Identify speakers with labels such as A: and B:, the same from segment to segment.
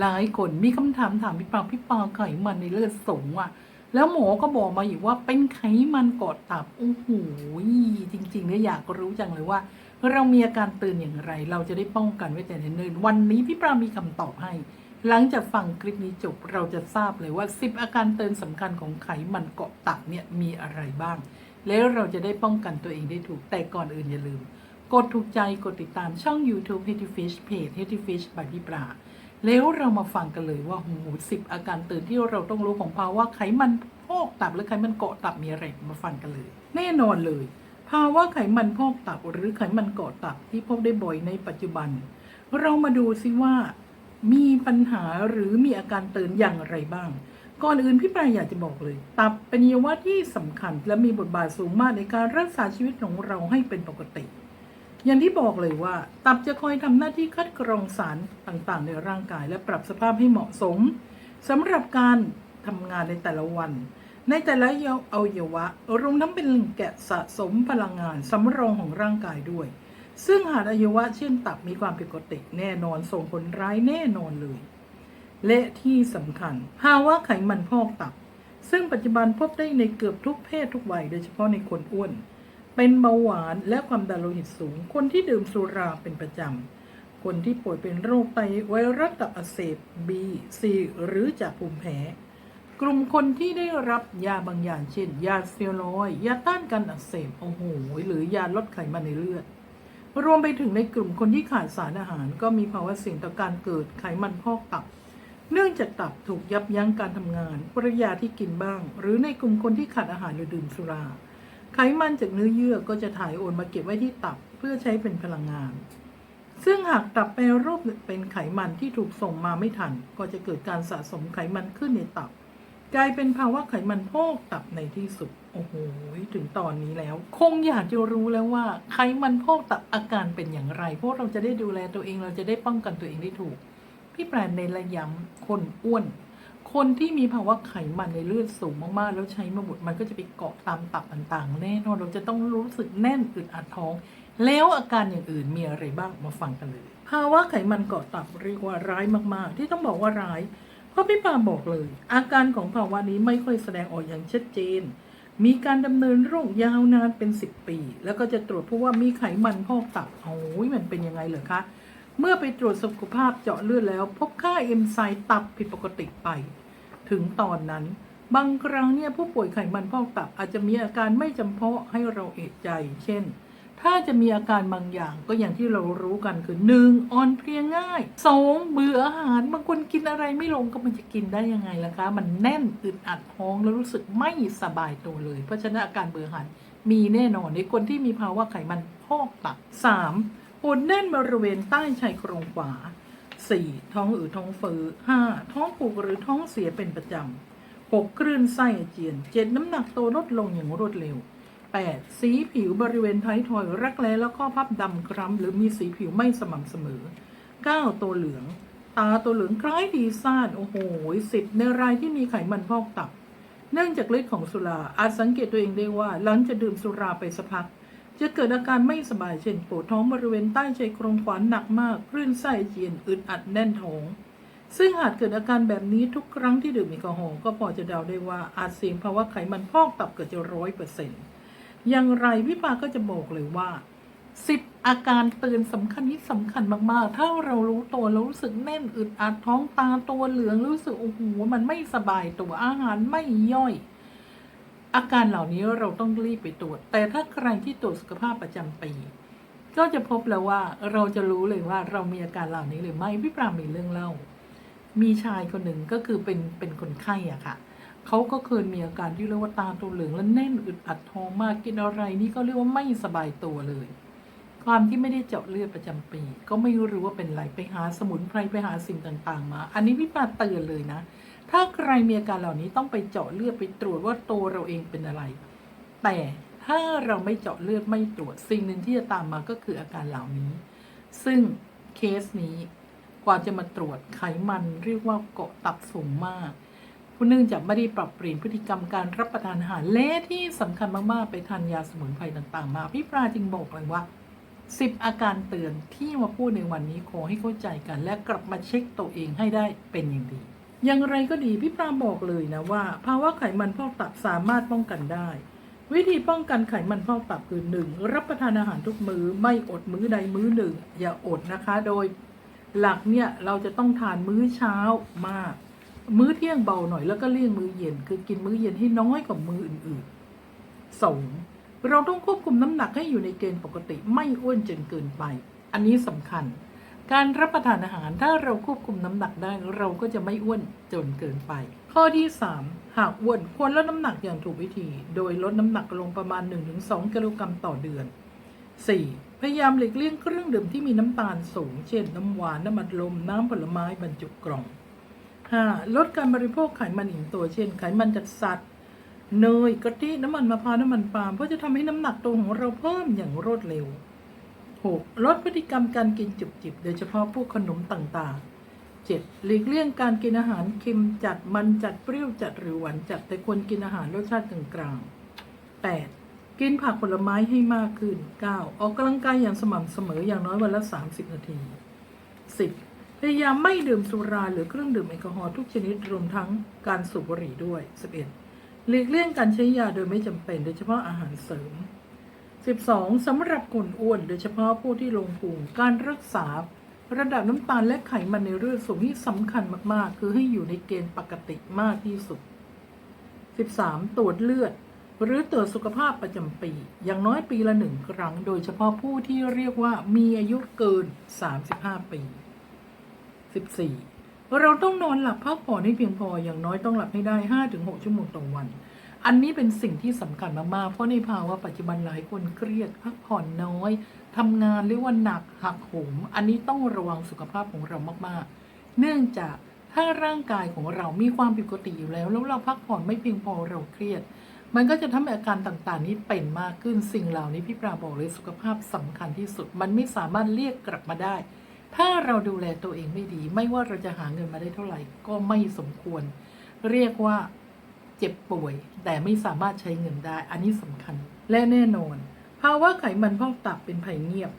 A: หลายคนมีคำถามถามพี่ปาพี่ปาไขมันในเลือดสูงอะ แล้วหมอก็บอกมาอีกว่าเป็นไขมันเกาะตับโอ้โหจริงๆเนี่ยอยากรู้จังเลยว่า เรามีอาการเตือนอย่างไร เราจะได้ป้องกันไว้แต่เนิ่นๆวันนี้พี่ปรามีคำตอบให้ หลังจากฟังคลิปนี้จบเราจะทราบเลยว่า 10 อาการเตือนสำคัญของไขมันเกาะตับเนี่ยมีอะไรบ้าง แล้วเราจะได้ป้องกันตัวเองได้ถูกแต่ก่อนอื่นอย่าลืม กดถูกใจกดติดตามช่อง YouTube Healthy Fish Page Healthy Fish by พี่ปรา แล้วเรามาฟังกันเลยว่าโอ้โหสิบอาการเตือนที่เราต้องรู้ของภาวะไขมันพอกตับหรือไขมันเกาะตับมีอะไรมาฟังกันเลย แน่นอนเลย ภาวะไขมันพอกตับหรือไขมันเกาะตับที่พบได้บ่อยในปัจจุบัน เรามาดูซิว่า มีปัญหาหรือมีอาการเตือนอย่างไรบ้าง ก่อนอื่นพี่ปรายอยากจะบอกเลย ตับเป็นอวัยวะที่สำคัญ และมีบทบาทสูงมากในการรักษาชีวิตของเราให้เป็นปกติ อย่างที่บอกเลยว่า ตับจะคอยทำหน้าที่คัดกรองสารต่างๆ ในร่างกาย และปรับสภาพให้เหมาะสมสำหรับการทำงานในแต่ละวัน ในแต่ละอวัยวะรวมทั้งเป็นแหล่งแกะสะสมพลังงานสำรองของร่างกายด้วย ซึ่งหากอวัยวะเช่นตับมีความผิดปกติแน่นอนส่งผลร้ายแน่นอนเลย และที่สำคัญภาวะไขมันพอกตับ ซึ่งปัจจุบันพบได้ในเกือบทุกเพศทุกวัยโดยเฉพาะในคนอ้วน เป็นเบาหวานและความดันโลหิตสูง คนที่ดื่มสุราเป็นประจำ คนที่ป่วยเป็นโรคไตไวรัสตับอักเสบ B C หรือจากภูมิแพ้ กลุ่มคนที่ได้รับยาบางอย่างเช่น ยาสเตียรอยด์ยาต้านการอักเสบโอ้โหหรือยาลดไขมันในเลือด รวมไปถึงในกลุ่มคนที่ขาดสารอาหาร ก็มีภาวะเสี่ยงต่อการเกิดไขมันพอกตับ เนื่องจากตับถูกยับยั้งการทำงานปริยาที่กินบ้าง หรือในกลุ่มคนที่ขาดอาหารหรือดื่มสุรา ไขมันจากเนื้อเยื่อก็จะถ่ายโอนมาเก็บไว้ที่ตับเพื่อใช้เป็นพลังงาน ซึ่งหากตับแปรรูปเป็นไขมันที่ถูกส่งมาไม่ทัน ก็จะเกิดการสะสมไขมันขึ้นในตับ กลายเป็นภาวะไขมันพอกตับในที่สุด โอ้โห ถึงตอนนี้แล้ว คงอยากจะรู้แล้วว่า ไขมันพอกตับอาการเป็นอย่างไรเพราะเราจะได้ดูแลตัวเองเราจะได้ป้องกันตัวเองได้ถูก พี่แปรในระยำคนอ้วน คนที่มีภาวะไขมันในเลือดสูงมากๆ แล้วใช้มาบุดมันก็จะไปเกาะตามตับต่างๆ แน่นอนเราจะต้องรู้สึกแน่นอึดอัดท้อง แล้วอาการอย่างอื่นมีอะไรบ้างมาฟังกันเลย ภาวะไขมันเกาะตับเรียกว่าร้ายมากๆ ที่ต้องบอกว่าร้าย เพราะพี่ปาบอกเลย อาการของภาวะนี้ไม่ค่อยแสดงออกอย่างชัดเจน มีการดำเนินโรคยาวนานเป็น 10 ปี แล้วก็จะตรวจเพราะว่ามีไขมันพอกตับโอ้ยมันเป็นยังไงเหรอคะเมื่อไปตรวจสุขภาพเจาะเลือดแล้ว พบค่าเอนไซม์ตับผิดปกติไป ถึงตอนนั้น บางครั้งเนี่ยผู้ป่วยไขมันพอกตับอาจจะมีอาการไม่จำเพาะให้เราเอะใจ เช่น ถ้าจะมีอาการบางอย่างก็อย่างที่เรารู้กันคือหนึ่งอ่อนเพลียง่ายสองเบื่ออาหารบางคนกินอะไรไม่ลงก็มันจะกินได้ยังไงล่ะคะ มันแน่นอึดอัดท้องแล้วรู้สึกไม่สบายตัวเลย เพราะฉะนั้นอาการเบื่ออาหารมีแน่นอนในคนที่มีภาวะไขมันพอกตับสามปวดแน่นบริเวณใต้ชายโครงขวา สี่ท้องอืดท้องเฟ้อห้าท้องผูกหรือท้องเสียเป็นประจำหกคลื่นไส้อาเจียนเจ็ดน้ำหนักตัวลดลงอย่างรวดเร็ว 8. สีผิวบริเวณท้ายทอยรักแร้แล้วก็พับดำคล้ำหรือมีสีผิวไม่สม่ำเสมอ 9. ตัวเหลือง ตาตัวเหลืองคล้ายดีซ่านโอ้โหสิบในรายที่มีไขมันพอกตับ เนื่องจากฤทธิ์ของสุราอาจสังเกตตัวเองได้ว่าหลังจะดื่มสุราไปสักพัก จะเกิดอาการไม่สบายเช่นปวดท้องบริเวณใต้ชายโครงขวานหนักมากคลื่นไส้เจียนอึดอัดแน่นท้อง ซึ่งหากเกิดอาการแบบนี้ทุกครั้งที่ดื่มแอลกอฮอล์ก็พอจะเดาได้ว่าอาจเสี่ยงภาวะไขมันพอกตับเกิดจะร้อยเปอร์เซ็นต์อย่างไรพี่ปาก็จะบอกเลยว่าสิบอาการเตือนสำคัญที่สำคัญมากๆ ถ้าเรารู้ตัวแล้วรู้สึกแน่นอึดอัดท้องตาตัวเหลืองรู้สึกโอ้โหมันไม่สบายตัวอาหารไม่ย่อย อาการเหล่านี้เราต้องรีบไปตรวจ แต่ถ้าใครที่ตรวจสุขภาพประจำปี ก็จะพบแล้วว่าเราจะรู้เลยว่าเรามีอาการเหล่านี้หรือไม่พี่ปรามีเรื่องเล่า มีชายคนหนึ่งก็คือเป็นเป็นคนไข้อะค่ะเขาก็เคยมีอาการที่เรียกว่าตาตัวเหลืองและแน่นอึดอัดท้องมากกินอะไร นี่ก็เรียกว่าไม่สบายตัวเลย ความที่ไม่ได้เจาะเลือดประจำปี ก็ไม่รู้ว่าเป็นไรไปหาสมุนไพรไปหาสิ่งต่างๆ มา อันนี้พี่ปาเตือนเลยนะ ถ้าใครมีอาการเหล่านี้ต้องไปเจาะเลือดไปตรวจว่าตัวเราเองเป็นอะไร แต่ถ้าเราไม่เจาะเลือดไม่ตรวจสิ่งหนึ่งที่จะตามมาก็คืออาการเหล่านี้ ซึ่งเคสนี้กว่าจะมาตรวจไขมันเรียกว่าเกาะตับสูงมากผู้เนื่องจากไม่ได้ปรับเปลี่ยนพฤติกรรมการรับประทานอาหารและที่สำคัญมากๆ ไปทานยาสมุนไพรต่างๆ มาพี่ปลาจึงบอกเลยว่า10อาการเตือนที่มาพูดในวันนี้ขอให้เข้าใจกัน และกลับมาเช็คตัวเองให้ได้เป็นอย่างดี อย่างไรก็ดีพี่ปรามบอกเลยนะว่า ภาวะไขมันพอกตับสามารถป้องกันได้ วิธีป้องกันไขมันพอกตับคือหนึ่งรับประทานอาหารทุกมือ้อไม่อดมื้อใดมื้อหนึ่ง อย่าอดนะคะ โดยหลักเนี่ยเราจะต้องทานมื้อเช้ามาก มื้อเที่ยงเบาหน่อยแล้วก็เลี่ยงมื้อเย็น คือกินมื้อเย็นให้น้อยกว่ามื้ออื่นๆสองเราต้องควบคุมน้ำหนักให้อยู่ในเกณฑ์ปกติไม่อ้วนจนเกินไป อันนี้สำคัญ การรับประทานอาหารถ้าเราควบคุมน้ำหนักได้เราก็จะไม่อ้วนจนเกินไป ข้อที่ 3 หากอ้วนควรลดน้ำหนักอย่างถูกวิธี โดยลดน้ำหนักลงประมาณ 1-2กิโลกรัมต่อเดือน 4. พยายามหลีกเลี่ยงเครื่องดื่มที่มีน้ำตาลสูง เช่น น้ำหวาน น้ำมันลม น้ำผลไม้บรรจุกล่อง 5. ลดการบริโภคไขมันอิ่มตัว เช่น ไขมันจากสัตว์ เนยกะทิน้ำมันมะพร้าวน้ำมันปาล์มเพราะจะทำให้น้ำหนักตัวของเราเพิ่มอย่างรวดเร็ว 6. ลดพฤติกรรมการกินจุบจิบ โดยเฉพาะพวกขนมต่างๆ 7. หลีกเลี่ยงการกินอาหารเค็มจัดมันจัดเปรี้ยวจัดหรือหวานจัดแต่ควรกินอาหารรสชาติกลางๆ 8. กินผักผลไม้ให้มากขึ้น 9. ออกกำลังกายอย่างสม่ำเสมออย่างน้อยวันละ 30 นาที 10. พยายามไม่ดื่มสุราหรือเครื่องดื่มแอลกอฮอล์ทุกชนิดรวมทั้งการสูบบุหรี่ด้วย 11. หลีกเลี่ยงการใช้ยาโดยไม่จำเป็น โดยเฉพาะอาหารเสริม 12. สำหรับคนอ้วน โดยเฉพาะผู้ที่ลงพุงการรักษา ระดับน้ำตาลและไขมันในเลือดสูงที่สำคัญมาก ๆ คือให้อยู่ในเกณฑ์ปกติมากที่สุด 13. ตรวจเลือด หรือตรวจสุขภาพประจำปี อย่างน้อยปีละหนึ่งครั้ง โดยเฉพาะผู้ที่เรียกว่ามีอายุเกิน 35 ปี 14. เราต้องนอนหลับพักผ่อนให้เพียงพออย่างน้อยต้องหลับให้ได้ 5-6 ชั่วโมงต่อวัน อันนี้เป็นสิ่งที่สำคัญมากๆ เพราะในภาวะปัจจุบันหลายคนเครียดพักผ่อนน้อยทำงานเรียกว่าหนักหักโหม อันนี้ต้องระวังสุขภาพของเรามากๆ เนื่องจากถ้าร่างกายของเรามีความผิดปกติอยู่แล้ว แล้วเราพักผ่อนไม่เพียงพอเราเครียด มันก็จะทำให้อาการต่างๆ นี้เป็นมากขึ้นสิ่งเหล่านี้พี่ปราบอกเลยสุขภาพสำคัญที่สุด มันไม่สามารถเรียกกลับมาได้ ถ้าเราดูแลตัวเองไม่ดี ไม่ว่าเราจะหาเงินมาได้เท่าไหร่ ก็ไม่สมควร เรียกว่า เจ็บป่วย แต่ไม่สามารถใช้เงินได้ อันนี้สำคัญ และแน่นอน ภาวะไขมันพอกตับเป็นภัยเงียบ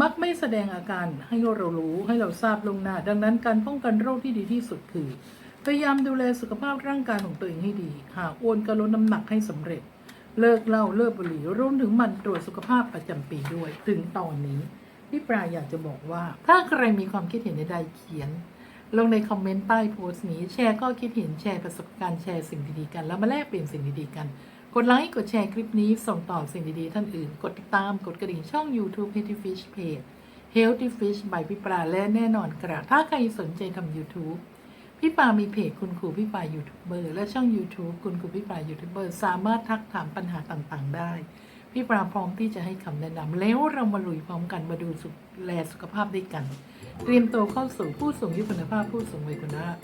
A: มักไม่แสดงอาการให้เรารู้ให้เราทราบลงหน้า ดังนั้นการป้องกันโรคที่ดีที่สุดคือ พยายามดูแลสุขภาพร่างกายของตัวเองให้ดี หากอ้วนก็ลดน้ำหนักให้สำเร็จ เลิกเหล้าเลิกบุหรี่รวมถึงมันตรวจสุขภาพประจำปีด้วย ถึงตอนนี้พี่ปราอยากจะบอกว่า ถ้าใครมีความคิดเห็นใดๆเขียน ลงในคอมเมนต์ใต้โพสต์นี้ แชร์ก็คิดเห็นแชร์ประสบการณ์แชร์สิ่งดีๆกัน แล้วมาแลกเปลี่ยนสิ่งดีๆกัน กดไลค์กดแชร์คลิปนี้ส่งต่อสิ่งดีๆท่านอื่น กดติดตามกดกระดิ่งช่อง YouTube Healthy Fish Page Healthy Fish by พี่ปลาและแน่นอนกระถ้าใครสนใจทำ YouTube พี่ปามีเพจคุณครูพี่ปายูทูบเบอร์และช่อง YouTube คุณครูพี่ปายูทูบเบอร์สามารถทักถามปัญหาต่างๆ ได้ พี่ปราพร้อมที่จะให้คำแนะนำแล้วเรามาลุยพร้อมกันมาดูสุขแลสุขภาพด้วยกัน เตรียมตัวเข้าสู่ผู้สูงอายุคุณภาพผู้สูงวัยคุณภาพ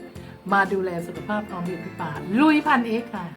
A: มาดูแลสุขภาพพร้อมอยู่พี่ปาลุยพันเอกค่ะ